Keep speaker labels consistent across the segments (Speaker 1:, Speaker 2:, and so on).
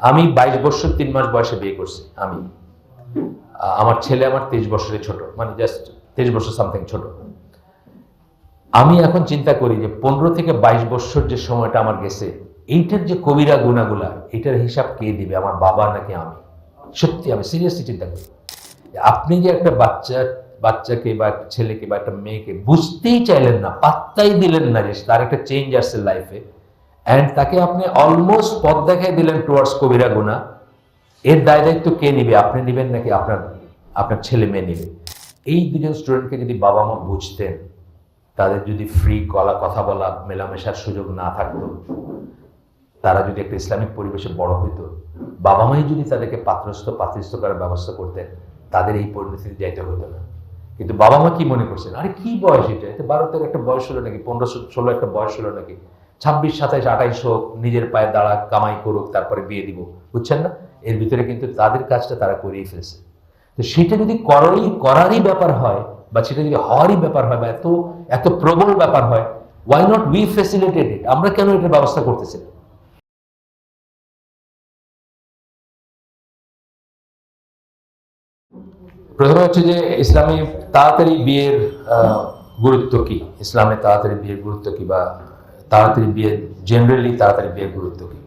Speaker 1: আমি বাইশ বছর, তিন মাস বয়সে বিয়ে করছি, আমি। আমার ছেলে আমার তেইশ বছরের ছোট মানে জাস্ট তেইশ বছর সামথিং ছোট। আমি এখন চিন্তা করি যে পনেরো থেকে বাইশ বছর যে সময়টা আমার গেছে, এইটার যে কবিরা গুণাগুলা এটার হিসাব কে দিবে, আমার বাবা নাকি আমি? সত্যি আমি সিরিয়াসলি চিন্তা করি। আপনি যে একটা বাচ্চা, বাচ্চাকে বা একটা ছেলেকে বা একটা মেয়েকে বুঝতেই চাইলেন না, পাত্তাই দিলেন না যে তার একটা চেঞ্জ আসছে লাইফে অ্যান্ড তাকে আপনি অলমোস্ট পথ দেখাই দিলেন টুয়ার্ডস কবিরা গুণা। এর দায় দায়িত্ব কে নিবে? আপনি নেবেন নাকি আপনার আপনার ছেলে মেয়ে নেবে? এই দুজন স্টুডেন্টকে যদি বাবা মা বুঝতেন, তাদের যদি ফ্রি কলা কথা বলা, মেলামেশার সুযোগ না থাকতো, তারা যদি একটা ইসলামিক পরিবেশে বড় হইতো, বাবা মাই যদি তাদেরকে পাত্রস্থ পাত্রস্থ করার ব্যবস্থা করতেন, তাদের এই পরিণতিতে যাইতে হতো না। কিন্তু বাবা মা কি মনে করছেন? আরে কি বয়স এটা? বারো তেরো একটা বয়স হলো নাকি? পনেরো ষোলো একটা বয়স হলো নাকি? ছাব্বিশ, সাতাইশ, আঠাইশ হোক, নিজের পায়ে দাঁড়া, কামাই করুক, তারপরে বিয়ে দিব, বুঝছেন না? এর ভিতরে কিন্তু তাদের কাজটা তারা করিয়ে ফেলছে। তো সেটা যদি করারই করারই ব্যাপার হয়, বা সেটা যদি হওয়ারই ব্যাপার হয়, বা এত এত প্রবল ব্যাপার হয় why not we facilitated it আমরা কেন এটার ব্যবস্থা করতেছি? প্রথমে হচ্ছে যে ইসলামে তাড়াতাড়ি বিয়ের গুরুত্ব কি? ইসলামে তাড়াতাড়ি বিয়ের গুরুত্ব কি বা তাড়াতাড়ি বিয়ে জেনারেলি তাড়াতাড়ি বিয়ের গুরুত্ব কি?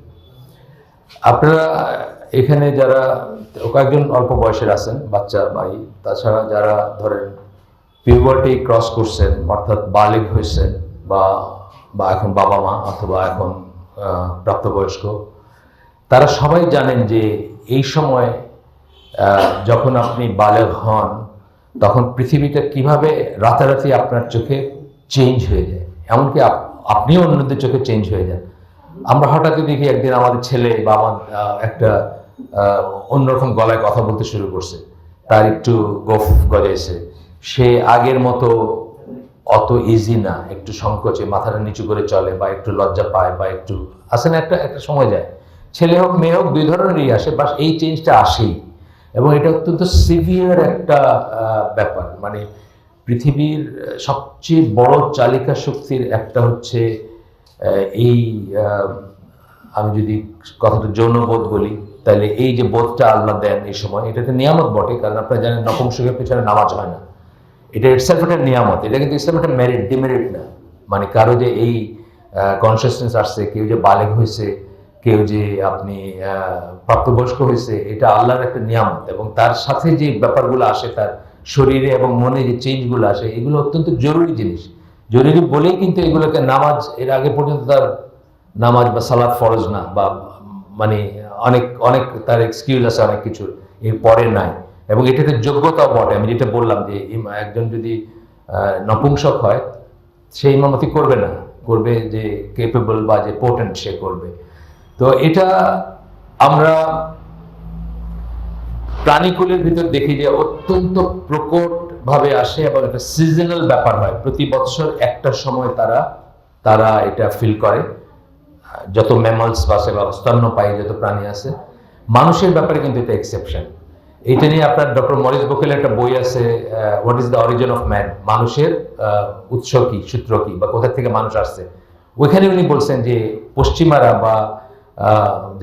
Speaker 1: আপনারা এখানে যারা, কয়েকজন অল্প বয়সের আছেন, বাচ্চা, ভাই, তাছাড়া যারা ধরেন পিউবার্টি ক্রস করছেন, অর্থাৎ বালিগ হয়েছেন, বা বা এখন বাবা মা অথবা এখন প্রাপ্তবয়স্ক, তারা সবাই জানেন যে এই সময় যখন আপনি বালেগ হন, তখন পৃথিবীটা কীভাবে রাতারাতি আপনার চোখে চেঞ্জ হয়ে যায়। এমনকি আপনিও অন্যদের চোখে চেঞ্জ হয়ে যান। আমরা হঠাৎই দেখি একদিন আমাদের ছেলে বা আমার একটা অন্যরকম গলায় কথা বলতে শুরু করছে। তার একটু গোফ গজাইছে। সে আগের মতো অত ইজি না। একটু সংকোচে, মাথাটা নিচু করে চলে বা একটু লজ্জা পায় বা একটু আসে না? একটা একটা সময় যায়। ছেলে হোক, মেয়ে হোক, দুই ধরনেরই আসে বাস এই চেঞ্জটা আসেই। এবং এটা অত্যন্ত সিভিয়ার একটা ব্যাপার। মানে পৃথিবীর সবচেয়ে বড় চালিকা শক্তির একটা হচ্ছে এই আমি যদি কথাটা যৌনবোধ বলি, তাহলে এই যে বোধটা আল্লাহ দেন এই সময় এটা একটা নিয়ামত বটে, কারণ আপনারা জানেন নপুংসকের পেছনে নামাজ হয় না। এটা ইটসেলফ একটা নিয়ামত, এটা কিন্তু ইসলাম একটা মেরিট ডিমেরিট না। মানে কারও যে এই কনসিয়াসনেস আসছে, কেউ যে বালেগ হয়েছে, কেউ যে আপনি প্রাপ্তবয়স্ক হয়েছে, এটা আল্লাহর একটা নিয়ামত এবং তার সাথে যে ব্যাপারগুলো আসে, তার শরীরে এবং মনে যে চেঞ্জগুলো আসে, এগুলো অত্যন্ত জরুরি জিনিস। জরুরি বলেই কিন্তু এগুলোকে নামাজ, এর আগে পর্যন্ত তার নামাজ বা সালাদ ফরজ না বা মানে অনেক অনেক তার এক্সকিউজ আছে অনেক কিছু, এর পরে নাই। এবং এটাতে যোগ্যতাও বটে। আমি যেটা বললাম যে একজন যদি নপুংসক হয়, সে ইমামতি করবে না। করবে যে কেপেবল বা যে পোটেন্ট সে করবে। তো এটা আমরা প্রাণীকুলের ভিতর দেখি যে অত্যন্ত প্রকট ভাবে আসে এবং একটা সিজনাল ব্যাপার হয়। প্রতি বছর একটা সময় তারা তারা এটা ফিল করে। যত ম্যামলস বা সে বা স্তন্যপায়ী যত প্রাণী আছে, মানুষের ব্যাপারে কিন্তু এটা এক্সেপশন এটা নিয়ে আপনার ডক্টর মরিস বকেলের একটা বই আছে what is the origin of man মানুষের উৎস কি, সূত্র কি বা কোথা থেকে মানুষ আসছে? ওইখানে উনি বলছেন যে পশ্চিমারা বা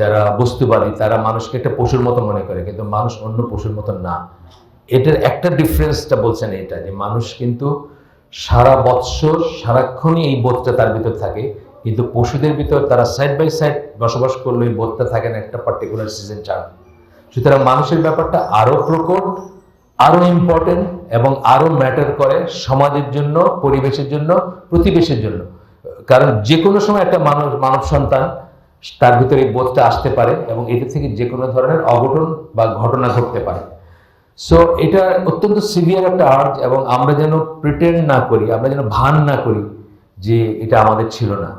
Speaker 1: যারা বস্তুবাদী, তারা মানুষকে একটা পশুর মতো মনে করে, কিন্তু মানুষ অন্য পশুর মতো না। এটার একটা ডিফারেন্সটা বলছেন এটা, যে মানুষ কিন্তু সারা বৎসর, সারাক্ষণই এই বোধটা তার ভিতর থাকে, কিন্তু পশুদের ভিতর তারা সাইড বাই সাইড বসবাস করলে এই বোধটা থাকে না একটা পার্টিকুলার সিজন ছাড়া সুতরাং মানুষের ব্যাপারটা আরও প্রকট, আরও ইম্পর্টেন্ট এবং আরও ম্যাটার করে সমাজের জন্য, পরিবেশের জন্য, প্রতিবেশের জন্য। কারণ যে কোনো সময় একটা মানুষ, মানব সন্তান তার ভিতরে এই বোধটা আসতে পারে এবং এটা থেকে যে কোনো ধরনের অঘটন বা ঘটনা ঘটতে পারে। সো এটা অত্যন্ত সিভিয়ার একটা আর্ট এবং আমরা যেন প্রিটেন্ড না করি, আমরা যেন ভান না করি যে এটা আমাদের ছিল না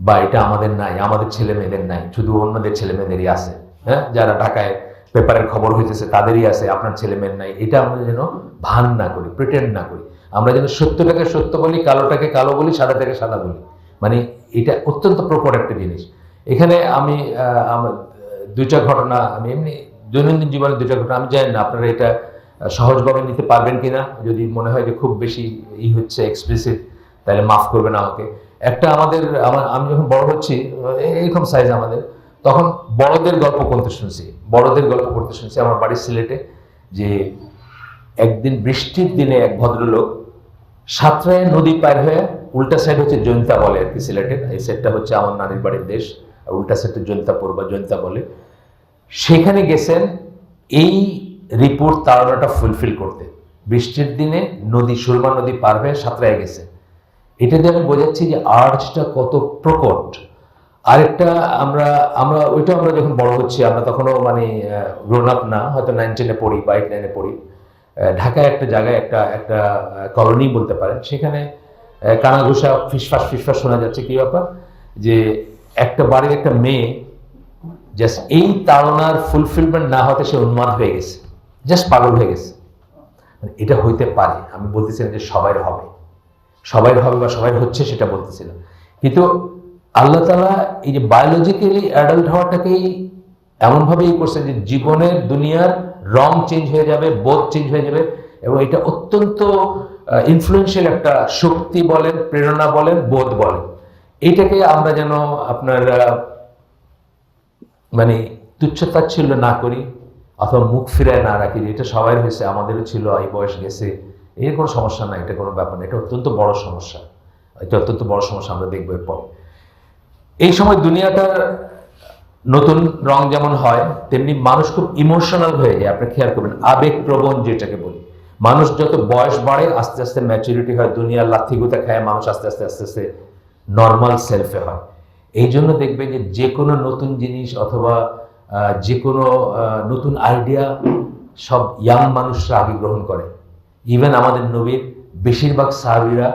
Speaker 1: বা এটা আমাদের নাই, আমাদের ছেলে মেয়েদের নাই, শুধু অন্যদের ছেলে মেয়েদেরই আছে। হ্যাঁ? যারা ঢাকায় পেপারের খবর হইতেছে, তাদেরই আছে, আপনার ছেলে মেয়ের নাই। এটা আমরা যেন ভান না করি প্রিটেন্ড না করি। আমরা যেন সত্যটাকে সত্য বলি, কালোটাকে কালো বলি, সাদাটাকে সাদা বলি। মানে এটা অত্যন্ত প্রকট একটা জিনিস। এখানে আমি আমার দুইটা ঘটনা, আমি এমনি দৈনন্দিন জীবনে দুইটা ঘটনা, আমি জানি না আপনারা এটা সহজভাবে নিতে পারবেন কিনা, যদি মনে হয় যে খুব বেশি ই হচ্ছে এক্সপ্রেসিভ তাহলে মাফ করবেন আমাকে। একটা আমাদের, আমার, আমি যখন বড় হচ্ছি এরকম সাইজ আমাদের, তখন বড়দের গল্প করতে শুনছি, বড়দের গল্প করতে শুনছি আমার বাড়ির সিলেটে, যে একদিন বৃষ্টির দিনে এক ভদ্রলোক সাতরায় নদী পার হয়ে উল্টা সাইড হচ্ছে জৈন্তা বলে আর কি সিলেটের, এই সাইডটা হচ্ছে আমার নানির বাড়ির দেশ। উল্টা সাইডটা জৈন্তাপুর বা জৈন্তা বলে। সেখানে গেছেন এই রিপোর্ট তাড়ানোটা ফুলফিল করতে। বৃষ্টির দিনে নদী, সুরমা নদী পার হয়ে সাঁতরায় গেছে। এটা দিয়ে আমি বোঝাচ্ছি যে আর্টসটা কত প্রকট। আরেকটা আমরা আমরা, ওইটা আমরা যখন বড় হচ্ছি, আমরা তখনও মানে গ্রোন আপ না, হয়তো নাইন টেনে পড়ি বা এইট নাইনে পড়ি। ঢাকায় একটা জায়গায় একটা একটা কলোনি বলতে পারেন। সেখানে কানাঘুষা ফিসফাস ফিসফাস শোনা যাচ্ছে কি ব্যাপার? যে একটা বাড়ির একটা মেয়ে জাস্ট এই তাড়নার ফুলফিলমেন্ট না হতে সে উন্মাদ হয়ে গেছে জাস্ট পাগল হয়ে গেছে। এটা হইতে পারে, আমি বলতেছি না যে সবাই হবে। সবাই হবে বা সবাই হচ্ছে সেটা বলতেছি না কিন্তু আল্লাহ তালা এই যে বায়োলজিক্যালি অ্যাডাল্ট হওয়াটাকেই এমনভাবে ই করছে যে জীবনের দুনিয়ার রং চেঞ্জ হয়ে যাবে, বোধ চেঞ্জ হয়ে যাবে এবং এটা অত্যন্ত ইনফ্লুয়েন্সিয়াল একটা শক্তি বলেন, প্রেরণা বলেন, বোধ বলেন। এইটাকে আমরা যেন আপনার মানে তুচ্ছতাচ্ছিল্য না করি অথবা মুখ ফিরায় না রাখি, এটা সবাই হয়েছে, আমাদেরও ছিল, এই বয়স গেছে, এর কোনো সমস্যা না এটা কোনো ব্যাপার না এটা অত্যন্ত বড় সমস্যা, এটা অত্যন্ত বড় সমস্যা, আমরা দেখব এরপর। এই সময় দুনিয়াটার নতুন রং যেমন হয়, তেমনি মানুষ খুব ইমোশনাল হয়ে যায়, আপনি খেয়াল করবেন, আবেগপ্রবণ যেটাকে বলি। মানুষ যত বয়স বাড়ে, আস্তে আস্তে ম্যাচুরিটি হয়, দুনিয়ার লাথি গুতা খায়, মানুষ আস্তে আস্তে আস্তে আস্তে নর্মাল সেলফে হয়। এই জন্য দেখবেন যে যে কোনো নতুন জিনিস অথবা যে কোনো নতুন আইডিয়া সব ইয়াং মানুষরা আগে গ্রহণ করে। ইভেন আমাদের নবীর বেশিরভাগ সাহাবিরা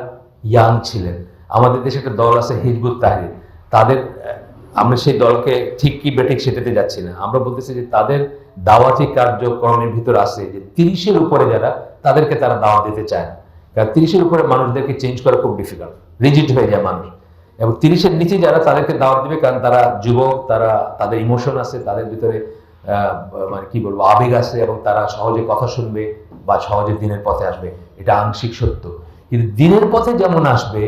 Speaker 1: ইয়াং ছিলেন। আমাদের দেশে একটা দল আছে হিজবুত তাহরির। তাদের আমরা সেই দলকে ঠিক কি বেঠিক সেটাতে যাচ্ছি না। আমরা বলতেছি যে তাদের দাওয়াতি কার্যক্রমের ভিতর আছে যে তিরিশের উপরে যারা, তাদেরকে তারা দাওয়া দিতে চায় না। কারণ তিরিশের উপরে মানুষদেরকে চেঞ্জ করা খুব ডিফিকাল্ট রিজিড হয়ে যায় মানুষ। এবং তিরিশের নিচে যারা তাদেরকে দাওয়াত দিবে, কারণ তারা যুবক, তারা, তাদের ইমোশন আছে, তাদের ভিতরে মানে কি বলব, আবেগ আছে এবং তারা সহজে কথা শুনবে বা সহজে দিনের পথে আসবে। এটা আংশিক সত্য। কিন্তু দিনের পথে যেমন আসবে,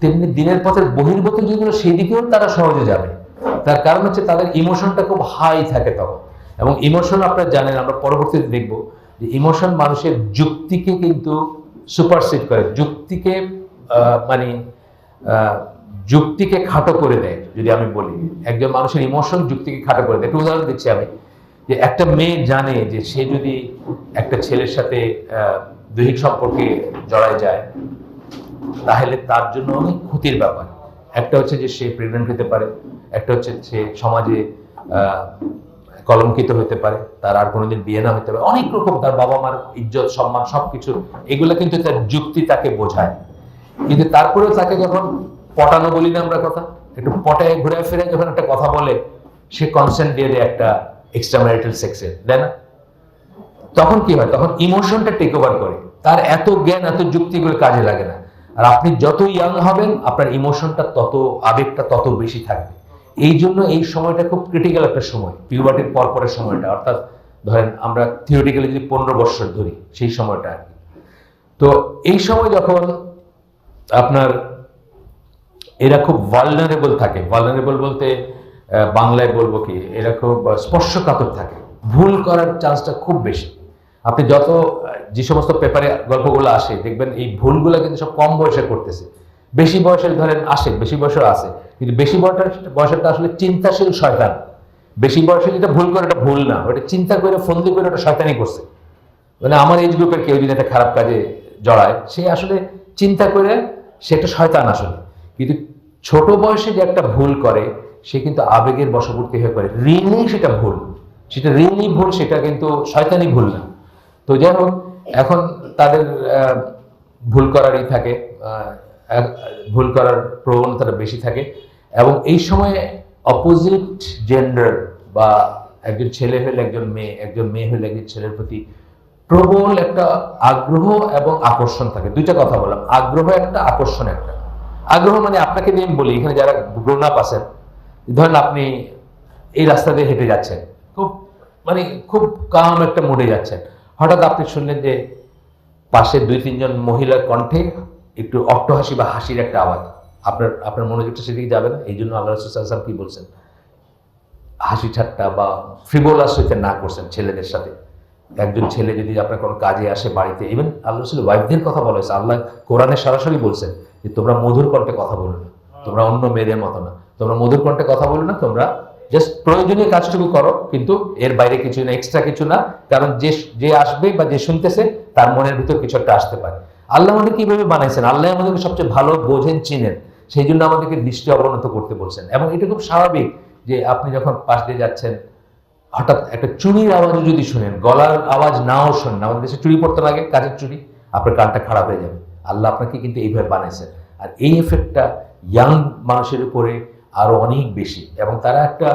Speaker 1: তেমনি দিনের পথের বহির্ভূত যেগুলো সেই দিকেও তারা সহজে যাবে। তার কারণ হচ্ছে তাদের ইমোশনটা খুব হাই থাকে তখন। এবং ইমোশন আপনারা জানেন, আমরা পরবর্তীতে দেখব যে ইমোশন মানুষের যুক্তিকে কিন্তু সুপারসিড করে। যুক্তিকে মানে যুক্তিকে খাটো করে দেয়, যদি আমি বলি। একজন মানুষের ইমোশন যুক্তিকে খাটো করে দেয়। একটা উদাহরণ দিচ্ছি আমি। যে একটা মেয়ে জানে যে সে যদি একটা ছেলের সাথে দৈহিক সম্পর্কে জড়ায় যায়, তাহলে তার জন্য অনেক ক্ষতির ব্যাপার। একটা হচ্ছে যে সে প্রেগনেন্ট হতে পারে, একটা হচ্ছে সে সমাজে কলঙ্কিত হতে পারে, তার আর কোনোদিন বিয়ে না হতে পারে। অনেক রকম তার বাবা মার ইজ্জত, সম্মান, সবকিছু। এগুলো কিন্তু তার যুক্তি তাকে বোঝায়। কিন্তু তারপরেও তাকে যখন পটানো বলি না আমরা কথা। একটু পটায় ঘুরে ফিরে যখন একটা কথা বলে, সে কনসেন্ট দিয়ে দেয় একটা এক্সট্রা ম্যারিটাল সেক্সের তাই না? তখন কি হয়? তখন ইমোশনটা টেক ওভার করে। তার এত জ্ঞান, এত যুক্তিগুলো কাজে লাগে না। আর আপনি যত ইয়াং হবেন, আপনার ইমোশনটা তত, আবেগটা তত বেশি থাকবে। এই জন্য এই সময়টা খুব ক্রিটিক্যাল একটা সময় পিউবার্টির পর পরের সময়টা। অর্থাৎ ধরেন আমরা থিওরিটিক্যালি যদি পনেরো বছর ধরি, সেই সময়টা আর কি। তো এই সময় যখন আপনার এরা খুব ভালনারেবল থাকে। ভালনারেবল বলতে বাংলায় বলব কি, এরা খুব স্পর্শকাতর থাকে। ভুল করার চান্সটা খুব বেশি। আপনি যত যে সমস্ত পেপারে গল্পগুলো আসে, দেখবেন এই ভুলগুলো কিন্তু সব কম বয়সে করতেছে। বেশি বয়সের ধরেন আসে, বেশি বয়সের আসে কিন্তু বেশি বয়সের, বয়সেরটা আসলে চিন্তাশীল শয়তান। বেশি বয়সে যেটা ভুল করে এটা ভুল না, ওটা চিন্তা করে, ফন্দি করে ওটা শয়তানি করছে। মানে আমার এজ গ্রুপের কেউ যদি একটা খারাপ কাজে জড়ায়, সে আসলে চিন্তা করে সেটা শয়তান আসলে। কিন্তু ছোট বয়সে যে একটা ভুল করে, সে কিন্তু আবেগের বশবর্তী হয়ে করে ঋণই সেটা ভুল। সেটা ঋণই ভুল, সেটা কিন্তু শয়তানি ভুল না। তো যাই হোক, এখন তাদের ভুল করারই থাকে ভুল করার প্রবণতাটা বেশি থাকে। এবং এই সময়ে অপোজিট জেন্ডার বা একজন ছেলে হলে একজন মেয়ে একজন মেয়ে হলে একজন ছেলের প্রতি প্রবল একটা আগ্রহ এবং আকর্ষণ থাকে। দুইটা কথা বললাম। আগ্রহ একটা, আকর্ষণ একটা। আগ্রহ মানে আপনাকে দিয়ে আমি বলি, এখানে যারা গ্রোন আপ আছেন, ধরেন আপনি এই রাস্তা দিয়ে হেঁটে যাচ্ছেন, খুব মানে খুব কাম একটা মোড়ে যাচ্ছেন, হঠাৎ আপনি শুনলেন যে পাশে দুই, তিনজন মহিলার কণ্ঠে একটু অট্টহাসি বা হাসির একটা আওয়াজ, আপনার আপনার মনোযোগটা সেদিকে যাবে না? এই জন্য আল্লাহ রসুল কি বলছেন? হাসি ঠাট্টা বা ফ্রিবোলাস হইতে না করছেন ছেলেদের সাথে। একজন ছেলে যদি আপনার কোনো কাজে আসে বাড়িতে ইভেন আল্লাহ রসুল ওয়াইফদের কথা বলা হয়েছে, আল্লাহ কোরআনে সরাসরি বলছেন যে তোমরা মধুর কণ্ঠে কথা বলো না। তোমরা অন্য মেয়েদের মতো না। তোমরা মধুর কণ্ঠে কথা বলো না তোমরা জাস্ট প্রয়োজনীয় কাজটুকু করো কিন্তু এর বাইরে কিছু না এক্সট্রা কিছু না কারণ যে যে আসবে বা যে শুনতেছে তার মনের ভিতর কিছু একটা আসতে পারে। আল্লাহ আমাদের কীভাবে বানাইছেন। আল্লাহ আমাদেরকে সবচেয়ে ভালো বোঝেন চিনেন। সেই জন্য আমাদেরকে দৃষ্টি অবনত করতে বলছেন। এবং এটা খুব স্বাভাবিক যে আপনি যখন পাশ দিয়ে যাচ্ছেন হঠাৎ একটা চুরির আওয়াজও যদি শুনেন গলার আওয়াজ নাও শোনেন। আমাদের দেশে চুরি পড়তে লাগে কাজের চুরি। আপনার কানটা খারাপ হয়ে যাবে। আল্লাহ আপনাকে কিন্তু এইভাবে বানাইছেন আর এই এফেক্টটা ইয়াং মানুষের উপরে আরও অনেক বেশি। এবং তারা একটা,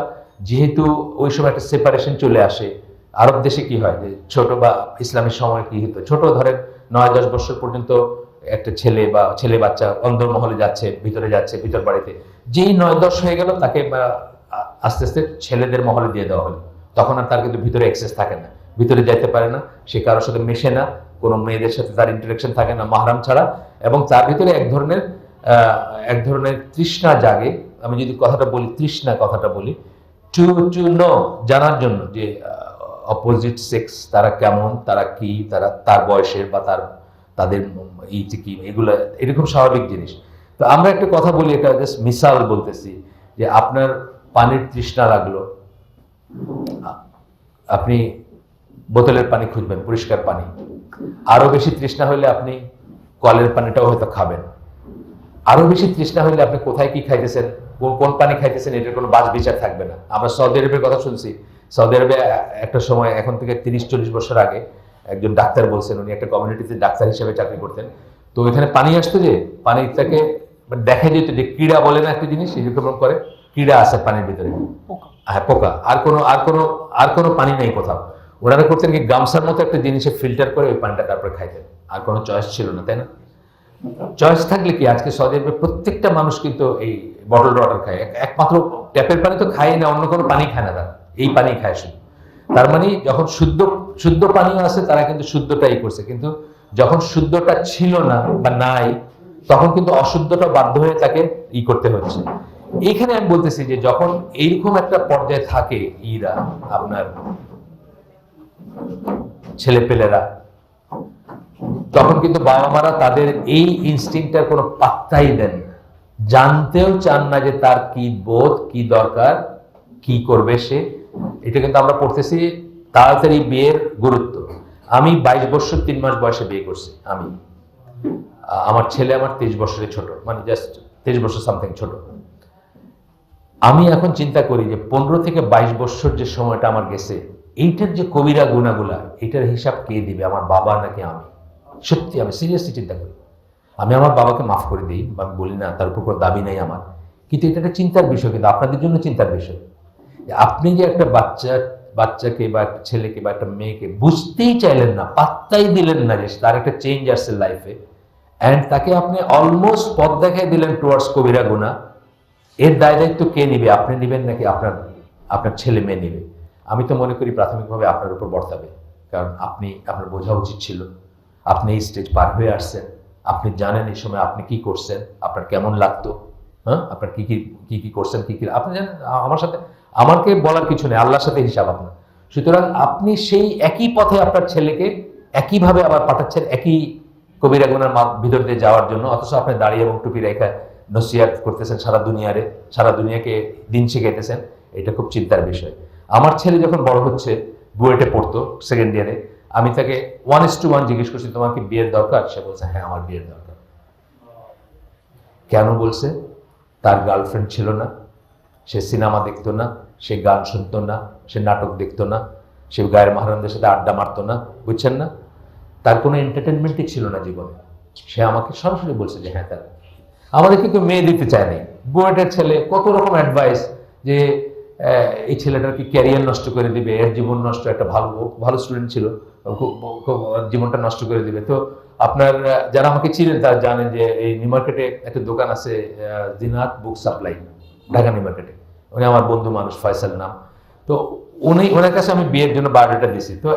Speaker 1: যেহেতু ওই সময় একটা সেপারেশন চলে আসে, আরব দেশে কি হয় যে ছোট বা ইসলামের সময় কি হতো? ছোট ধরেন নয়, দশ বছর পর্যন্ত একটা ছেলে বা ছেলে বাচ্চা অন্দরমহলে যাচ্ছে, ভিতরে যাচ্ছে, ভিতর বাড়িতে। যেই নয়, দশ হয়ে গেল, তাকে আস্তে আস্তে ছেলেদের মহলে দিয়ে দেওয়া হলো। তখন আর তার কিন্তু ভিতরে অ্যাক্সেস থাকে না। ভিতরে যাইতে পারে না, সে কারোর সাথে মেশে না, কোনো মেয়েদের সাথে তার ইন্টারেকশন থাকে না, মাহরাম ছাড়া। এবং তার ভিতরে এক ধরনের এক ধরনের তৃষ্ণা জাগে। আমি যদি কথাটা বলি, তৃষ্ণা কথাটা বলি টু টু নো জানার জন্য যে অপোজিট সেক্স তারা কেমন, তারা কি, তারা তার বয়সের বা তার, তাদের এই যে কি, এগুলো এরকম স্বাভাবিক জিনিস। তো আমরা একটা কথা বলি এটা জাস্ট মিসাল বলতেছি, যে আপনার পানির তৃষ্ণা লাগল আপনি বোতলের পানি খুঁজবেন পরিষ্কার পানি। আরও বেশি তৃষ্ণা হলে আপনি কলের পানিটাও হয়তো খাবেন। আরও বেশি তৃষ্ণা হলে আপনি কোথায় কি খাইতেছেন কোন কোন পানি খাইতেছেন এটার কোনো বাজ বিচার থাকবে না। আমরা সৌদি আরবের কথা শুনছি। সৌদি আরবে একটা সময় এখন থেকে তিরিশ চল্লিশ বছর আগে একজন ডাক্তার বলছেন উনি একটা কমিউনিটিতে ডাক্তার হিসেবে চাকরি করতেন। তো ওইখানে পানি আসতো যে পানিটাকে মানে দেখা যেত যে ক্রীড়া বলে না একটা জিনিস এরকম করে ক্রীড়া আছে পানির ভিতরে। হ্যাঁ পোকা। আর কোনো আর কোনো আর কোনো পানি নেই কোথাও। ওনারা করতেন কি, গামছার মতো একটা জিনিসে ফিল্টার করে ওই পানিটা তারপরে খাইতেন। আর কোনো চয়েস ছিল না, তাই না? চয়েস থাকলে কি আজকে সৌদি আরবে প্রত্যেকটা মানুষ কিন্তু এই বটল ওয়াটার খায়। একমাত্র ট্যাপের পানি তো খায় না, অন্য কোনো পানি খায় না তারা। এই পানি খায় শুধু। তার মানে যখন শুদ্ধ শুদ্ধ পানিও আছে, তারা কিন্তু শুদ্ধটাই করছে। কিন্তু যখন শুদ্ধটা ছিল না বা নাই, তখন কিন্তু অশুদ্ধটা বাধ্য হয়ে তাকে ই করতে হচ্ছে। এইখানে আমি বলতেছি যে যখন এইরকম একটা পর্যায়ে থাকে ইরা আপনার ছেলেপেলেরা। তখন কিন্তু বাবা মারা তাদের এই ইনস্টিংটার কোনো পাত্তাই দেন জানতেও চান না যে তার কি বোধ, কি দরকার, কি করবে সে। এটা কিন্তু আমরা পড়তেছি তাড়াতাড়ি বিয়ের গুরুত্ব। আমি বাইশ বছর, তিন মাস বয়সে বিয়ে করছি, আমি। আমার ছেলে আমার তেইশ বছরের ছোট মানে জাস্ট তেইশ বছর সামথিং ছোট। আমি এখন চিন্তা করি যে পনেরো থেকে বাইশ বছর যে সময়টা আমার গেছে এইটার যে কবিরা গুণাগুলা এটার হিসাব কে দিবে? আমার বাবা নাকি আমি? সত্যি, আমি সিরিয়াসলি চিন্তা করি। আমি আমার বাবাকে মাফ করে দিই বা আমি বলি, না, তার উপর কোনো দাবি নেই আমার। কিন্তু এটা একটা চিন্তার বিষয়, কিন্তু আপনাদের জন্য চিন্তার বিষয়। আপনি যে একটা বাচ্চা, বাচ্চাকে বা একটা ছেলেকে বা একটা মেয়েকে বুঝতেই চাইলেন না, পাত্তাই দিলেন না যে তার একটা চেঞ্জ আসছে লাইফে অ্যান্ড তাকে আপনি অলমোস্ট পথ দেখাই দিলেন টুয়ার্ডস কবিরা গুণা, এর দায় দায়িত্ব কে নিবে? আপনি নেবেন নাকি আপনার আপনার ছেলে মেয়ে নেবে? আমি তো মনে করি প্রাথমিকভাবে আপনার উপর বর্তাবে। কারণ আপনি, আপনার বোঝা উচিত ছিল। আপনি এই স্টেজ পার হয়ে আসছেন। আপনি জানেন এই সময় আপনি কি করছেন, আপনার কেমন লাগতো হ্যাঁ? আপনার কি কি কি করছেন, কি কি আপনি জানেন আমার সাথে, আমাকে বলার কিছু নেই, আল্লাহর সাথে হিসাব আপনার। সুতরাং আপনি সেই একই পথে আপনার ছেলেকে একইভাবে আবার পাঠাচ্ছেন, একই কবিরা গুনার ভিতর দিয়ে যাওয়ার জন্য। অথচ আপনি দাঁড়িয়ে এবং টুপি রেখা নসিয়াত করতেছেন সারা দুনিয়ারে, সারা দুনিয়াকে দিন শিখাইতেছেন। এটা খুব চিন্তার বিষয়। আমার ছেলে যখন বড় হচ্ছে, বুয়েটে পড়তো সেকেন্ড ইয়ারে আমি তাকে ওয়ান ইস টু ওয়ান জিজ্ঞেস করছি, তোমার কি বিয়ের দরকার? সে বলছে হ্যাঁ আমার বিয়ের দরকার। কেন বলছে? তার গার্লফ্রেন্ড ছিল না, সে সিনেমা দেখতো না, সে গান শুনতো না, সে নাটক দেখতো না, সে গায়ের মহারানদের সাথে আড্ডা মারতো না, বুঝছেন না? তার কোনো এন্টারটেনমেন্টই ছিল না জীবনে। সে আমাকে সরাসরি বলছে যে হ্যাঁ তার। আমাদের কিন্তু মেয়ে দিতে চায় নাই। বুয়েটের ছেলে কত রকম অ্যাডভাইস যে এই ছেলেটার কি ক্যারিয়ার নষ্ট করে দিবে, এর জীবন নষ্ট, একটা ভালো ভালো স্টুডেন্ট ছিল জীবনটা নষ্ট করে দিবে। তো আপনার যারা আমাকে চিনেন, তারা জানেন যে এই নিউ মার্কেটে একটা দোকান আছে দিনাত বুক সাপ্লাই ঢাকা নিউ মার্কেটে উনি আমার বন্ধু মানুষ ফয়সাল নাম। তো উনি ওনার কাছে আমি বিয়ের জন্য বায়োডাটা দিছি তো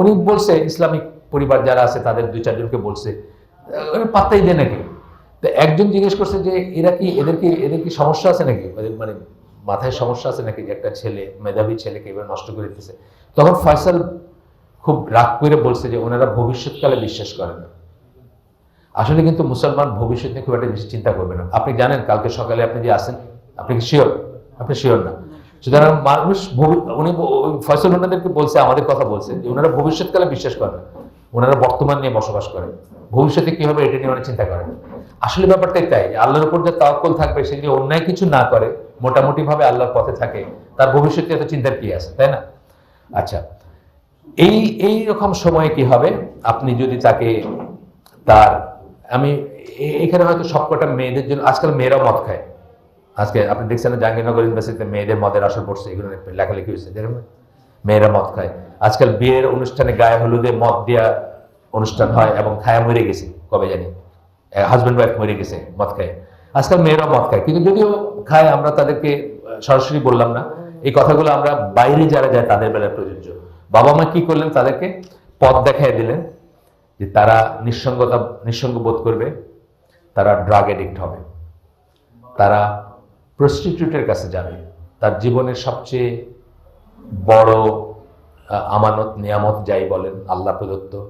Speaker 1: উনি বলছে, ইসলামিক পরিবার যারা আছে, তাদের দুই চারজনকে বলছে পাত্তাই দেয় নাকি? তো একজন জিজ্ঞেস করছে যে, এরা কি, এদের কি এদের কি সমস্যা আছে নাকি? মানে মাথায় সমস্যা আছে নাকি যে একটা ছেলে, মেধাবী ছেলেকে এবার নষ্ট করে দিতেছে? তখন ফয়সাল খুব রাগ করে বলছে যে ওনারা ভবিষ্যৎকালে বিশ্বাস করেন না। আসলে কিন্তু মুসলমান ভবিষ্যৎ নিয়ে খুব একটা চিন্তা করবে না। আপনি জানেন, কালকে সকালে আপনি যে আসেন আপনি কি শিওর? আপনি শিওর না। সুতরাং মানুষ উনি ফয়সল ওনাদেরকে বলছে, আমাদের কথা বলছে যে ওনারা ভবিষ্যৎকালে বিশ্বাস করেন না। ওনারা বর্তমান নিয়ে বসবাস করেন। ভবিষ্যতে কি হবে এটা নিয়ে ওরা চিন্তা করেন? আসলে ব্যাপারটাই তাই। আল্লাহর উপর যে তাওয়াক্কুল থাকবে, সে যদি অন্যায় কিছু না করে মোটামুটি ভাবে আল্লাহর পথে থাকে, তার ভবিষ্যতে এত চিন্তার কি আছে, তাই না? আচ্ছা এই এই রকম সময়ে কি হবে? আপনি যদি তাকে, তার, আমি এখানে হয়তো সবকটা মেয়েদের জন্য, আজকাল মেয়েরাও মদ খায়। আজকে আপনি দেখছেন না জাহাঙ্গীরনগর ইউনিভার্সিটিতে মেয়েদের মদের আসর পড়ছে, এগুলো লেখালেখি হয়েছে, দেখেন মেয়েরা মদ খায়। আজকাল বিয়ের অনুষ্ঠানে গায়ে হলুদে মদ দেওয়া অনুষ্ঠান হয় এবং খায়া মরে গেছে, কবে জানি? হাজব্যান্ড ওয়াইফ মরে গেছে, মদ খায়। আজকাল মেয়েরাও মদ খায়। কিন্তু যদিও খায়, আমরা তাদেরকে সরাসরি বললাম না। এই কথাগুলো আমরা বাইরে যারা যায় তাদের বেলায় প্রযোজ্য। বাবা মা কি করলেন? তাদেরকে পথ দেখায় দিলেন যে তারা নিঃসঙ্গতা, নিঃসঙ্গ বোধ করবে, তারা ড্রাগ এডিক্ট হবে। তারা প্রস্টিটিউটের কাছে যাবে। তার জীবনের সবচেয়ে বড় আমানত, নিয়ামত যাই বলেন, আল্লাহ প্রদত্ত,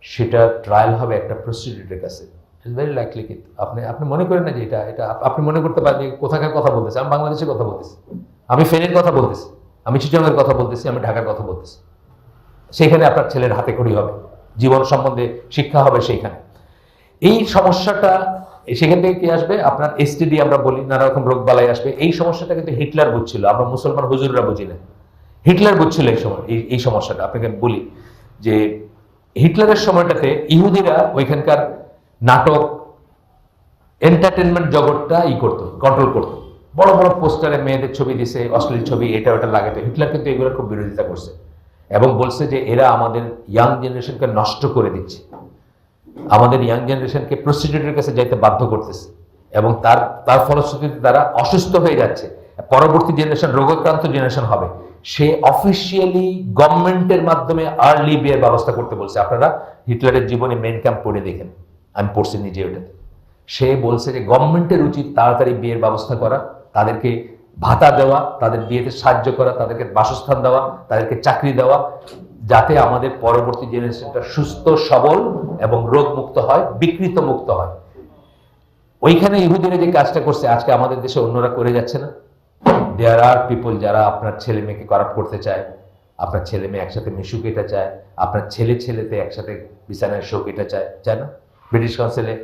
Speaker 1: সেটা ট্রায়াল হবে একটা প্রস্টিটিউটের কাছে। ইটস ভেরি লাইকলি কিন্তু আপনি আপনি মনে করেন না যে এটা এটা আপনি মনে করতে পারেন কোথাকার কথা বলতেছে। আমি বাংলাদেশের কথা বলতেছি। আমি ফেনের কথা বলতেছি। আমি চিটংয়ের কথা বলতেছি। আমি ঢাকার কথা বলতেছি। সেইখানে আপনার ছেলের হাতে খড়ি হবে। জীবন সম্বন্ধে শিক্ষা হবে সেইখানে। এই সমস্যাটা সেখান থেকে কি আসবে? আপনার এসটিডি আমরা বলি, নানা রকম রোগ বালাই আসবে। এই সমস্যাটা কিন্তু হিটলার বুঝছিল। আমরা মুসলমান হুজুররা বুঝি না। হিটলার বুঝছিল এই সময় এই সমস্যাটা। আপনাকে বলি যে হিটলারের সময়টাতে ইহুদিরা ওইখানকার নাটক এন্টারটেনমেন্ট জগৎটা ই করতো কন্ট্রোল করতো। বড় বড় পোস্টারে মেয়েদের ছবি দিছে, অশ্লীল ছবি, এটা ওটা লাগাতো। হিটলার কিন্তু এগুলোর খুব বিরোধিতা করছে। এবং বলছে যে এরা আমাদের ইয়াং জেনারেশনকে নষ্ট করে দিচ্ছে। আমাদের ইয়াং জেনারেশনকে প্রস্টিটিউটের কাছে যাইতে বাধ্য করতেছে। এবং তার তার ফলশ্রুতিতে তারা অসুস্থ হয়ে যাচ্ছে। পরবর্তী জেনারেশন রোগাক্রান্ত জেনারেশন হবে। সে অফিসিয়ালি গভর্নমেন্টের মাধ্যমে আর্লি বিয়ের ব্যবস্থা করতে বলছে। আপনারা হিটলারের জীবনে মেন ক্যাম্প পড়ে দেখেন। আমি পড়ছি নিজে ওটাতে সে বলছে যে গভর্নমেন্টের উচিত তাড়াতাড়ি বিয়ের ব্যবস্থা করা, তাদেরকে ভাতা দেওয়া, তাদের বিয়েতে সাহায্য করা, তাদেরকে বাসস্থান দেওয়া, তাদেরকে চাকরি দেওয়া, যাতে আমাদের পরবর্তী জেনারেশনটা সুস্থ, সবল এবং রোগ মুক্ত হয়, বিকৃত মুক্ত হয়। ওইখানে ইহুদিরা যে কাজটা করছে, আজকে আমাদের দেশে অন্যরা করে যাচ্ছে না। দেয়ার আর পিপল যারা আপনার ছেলে মেয়েকে করাপ করতে চায়, আপনার ছেলে মেয়ে একসাথে মিশুক এটা চায়, আপনার ছেলে ছেলেতে একসাথে বিছানায় শোক এটা চায় চায় না? ব্রিটিশ কাউন্সিলে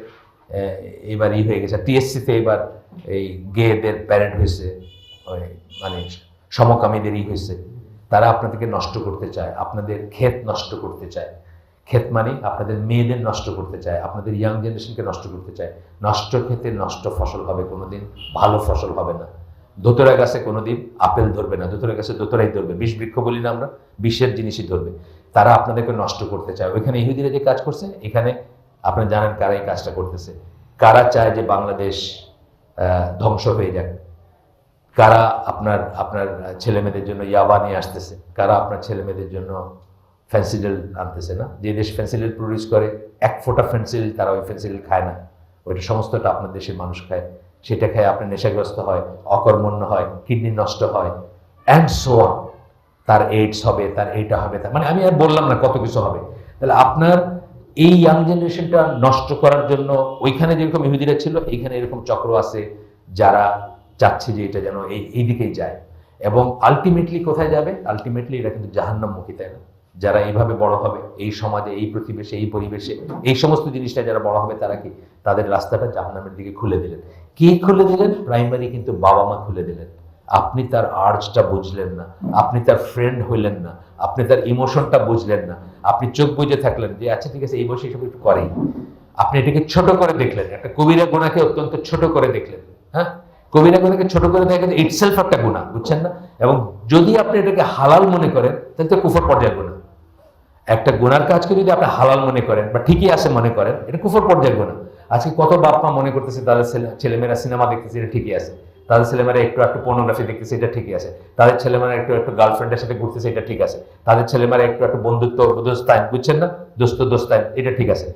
Speaker 1: এবার ই হয়ে গেছে। টিএসসিতে এবার এই গেদের প্যারেড হয়েছে মানে সমকামীদেরই হয়েছে। তারা আপনাদেরকে নষ্ট করতে চায়, আপনাদের ক্ষেত নষ্ট করতে চায়। ক্ষেত মানে আপনাদের মেয়েদের নষ্ট করতে চায়, আপনাদের ইয়াং জেনারেশনকে নষ্ট করতে চায়। নষ্ট ক্ষেতে নষ্ট ফসল হবে কোনোদিন, ভালো ফসল হবে না। দোতরা গাছে কোনোদিন আপেল ধরবে না, দোতরা গাছে দোতরাই ধরবে। বিষ বৃক্ষ বলি না আমরা, বিষের জিনিসই ধরবে। তারা আপনাদেরকে নষ্ট করতে চায়। ওইখানে ইহুদিরা যে কাজ করছে, এখানে আপনারা জানেন কারা এই কাজটা করতেছে। কারা চায় যে বাংলাদেশ ধ্বংস হয়ে যাক। কারা আপনার আপনার ছেলে মেয়েদের জন্য ইয়াবা নিয়ে আসতেছে। কারা আপনার ছেলে মেয়েদের জন্য ফেন্সিডেল আনতেছে না? যে দেশ ফেন্সিডেল প্রডিউস করে, এক ফোঁটা ফেন্সিডেল তারা ওই ফেন্সিডেল খায় না। ওইটা সমস্তটা আপনার দেশের মানুষ খায়। সেটা খেয়ে আপনি নেশাগ্রস্ত হয়, অকর্মণ্য হয়, কিডনি নষ্ট হয় অ্যান্ড সো তার এইডস হবে, তার এইটা হবে, তার মানে আমি আর বললাম না কত কিছু হবে। তাহলে আপনার এই ইয়াং জেনারেশনটা নষ্ট করার জন্য ওইখানে যেরকম ইহুদিরা ছিল, এইখানে এরকম চক্র আছে যারা চাচ্ছে যে এটা যেন এই এই দিকেই যায়। এবং আলটিমেটলি কোথায় যাবে? আলটিমেটলি এটা কিন্তু জাহান্নামমুখী তাই না? যারা এইভাবে বড় হবে, এই সমাজে, এই প্রতিবেশে, এই পরিবেশে, এই সমস্ত জিনিসটা যারা বড় হবে তারা কি? তাদের রাস্তাটা জাহান্নামের দিকে খুলে দিলেন। কে খুলে দিলেন? প্রাইমারি কিন্তু বাবা মা খুলে দিলেন। আপনি তার আর্জটা বুঝলেন না, আপনি তার ফ্রেন্ড হইলেন না, আপনি তার ইমোশনটা বুঝলেন না। আপনি চোখ বুঝে থাকলেন যে আচ্ছা ঠিক আছে, এই বয়সে এসব একটু করেই। আপনি এটাকে ছোট করে দেখলেন। একটা কবিরা গুণাকে অত্যন্ত ছোট করে দেখলেন হ্যাঁ? কবিরা গুণাকে ছোট করে দেখেন ইটসেলফ একটা গুণা, বুঝছেন না? এবং যদি আপনি এটাকে হালাল মনে করেন, তাহলে তো কুফর পর্যায়ের গুণা। একটা গুনার কাজকে যদি আপনি হালাল মনে করেন, বা ঠিকই আছে মনে করেন, এটা কুফর পর্যায়ের গুণা। আজকে কত বাপ মা মনে করতেছে, তাদের ছেলে, ছেলেমেয়েরা সিনেমা দেখতেছে, এটা ঠিকই আছে। তাদের ছেলেমেয়েরা একটু একটু পর্নোগ্রাফি দেখতেছে, এটা ঠিকই আছে। তাদের ছেলেমেয়েরা একটু একটু গার্লফ্রেন্ডের সাথে ঘুরতেছে, এটা ঠিক আছে। তাদের ছেলেমেয়েরা একটু একটু বন্ধুত্ব দোস্তাইন বুঝছেন না? দোস্ত দোস্তাইন এটা ঠিক আছে।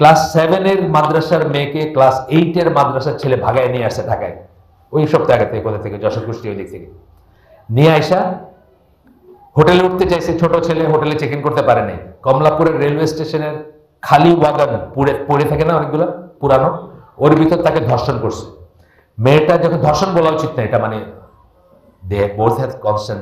Speaker 1: ক্লাস সেভেনের মাদ্রাসার মেয়েকে ক্লাস এইটের মাদ্রাসার ছেলে ভাগায় নিয়ে আসছে ঢাকায়। ওই সপ্তাহ আগে থেকে, কোথা থেকে? যশোর কুষ্টি ওই দিক থেকে। নিয়ে আইসা হোটেলে উঠতে চাইছে, ছোট ছেলে হোটেলে চেক ইন করতে পারে নাই। কমলাপুরের রেলওয়ে স্টেশনের খালি ওয়াগান পুড়ে পড়ে থাকে না অনেকগুলো, পুরানো। ওর ভিতর তাকে ধর্ষণ করছে। মেয়েটা যখন ধর্ষণ বলা উচিত না, এটা মানে দে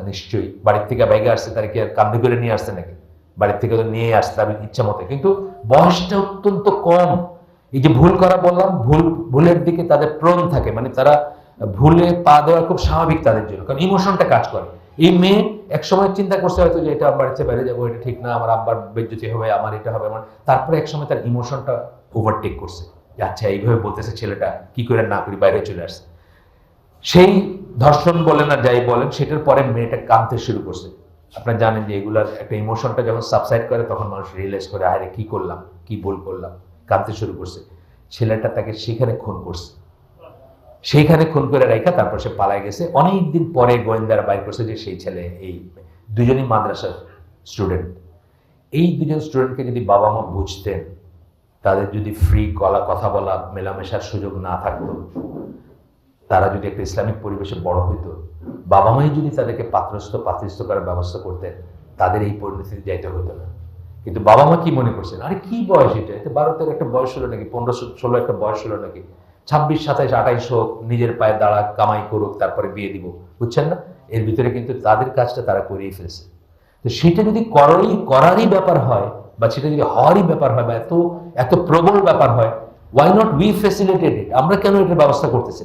Speaker 1: নিশ্চয়ই। বাড়ির থেকে বাইকে আসছে, তার কি আর কান্দে করে নিয়ে আসছে নাকি? বাড়ির থেকে নিয়ে আসতে হবে ইচ্ছা মতো। কিন্তু বয়সটা অত্যন্ত কম। এই যে ভুল করা বললাম, ভুল, ভুলের দিকে তাদের প্রণ থাকে। মানে তারা ভুলে পা দেওয়া খুব স্বাভাবিক তাদের জন্য। কারণ ইমোশনটা কাজ করে। এই মেয়ে এক সময় চিন্তা করছে হয়তো যে এটা আমার বাড়িতে বাইরে যাব, এটা ঠিক না, আমার আব্বার বেজ্জতি হবে, আমার এটা হবে, আমার তারপরে এক সময় তার ইমোশনটা ওভারটেক করছে। আচ্ছা এইভাবে বলতেছে ছেলেটা, কি করে না করি বাইরে চলে আসছে। সেই ধর্ষণ বলেন আর যাই বলেন, সেটার পরে মেয়েটা কাঁদতে শুরু করছে। আপনারা জানেন যে এগুলার একটা ইমোশনটা যখন সাবসাইড করে, তখন মানুষ রিয়েলাইজ করে, আরে কি করলাম, কি ভুল করলাম, কাঁদতে শুরু করছে। ছেলেটা তাকে সেখানে খুন করছে। সেইখানে খুন করে রাখা তারপর সে পালায় গেছে। অনেক দিন পরে গোয়েন্দারা বাইর করছে যে সেই ছেলে, এই দুজনই মাদ্রাসার স্টুডেন্ট এই দুজন স্টুডেন্টকে যদি বাবা মা বুঝতেন তাদের যদি ফ্রি কলা কথা বলা মেলামেশার সুযোগ না থাকতো, তারা যদি একটা ইসলামিক পরিবেশে বড় হইতো, বাবা মাই যদি তাদেরকে পাত্রস্থ পাত্রস্থ করার ব্যবস্থা করতেন, তাদের এই পরিণতিতে যাইতে হতো না। কিন্তু বাবা মা কি মনে করছেন? আরে কি বয়স এটা? এটা বারো, তেরো একটা বয়স হলো নাকি? পনেরো, ষোলো একটা বয়স হলো নাকি? ছাব্বিশ, সাতাইশ, আঠাইশ হোক, নিজের পায়ে দাঁড়া, কামাই করুক, তারপরে বিয়ে দিব, বুঝছেন না? এর ভিতরে কিন্তু তাদের কাজটা তারা করেই ফেলছে। তো সেটা যদি করারই করারই ব্যাপার হয় বা সেটা যদি হওয়ারই ব্যাপার হয় বা এত এত প্রবল ব্যাপার হয় ওয়াই নট উই ফেসিলিটেটেড আমরা কেন এটার ব্যবস্থা করতেছি?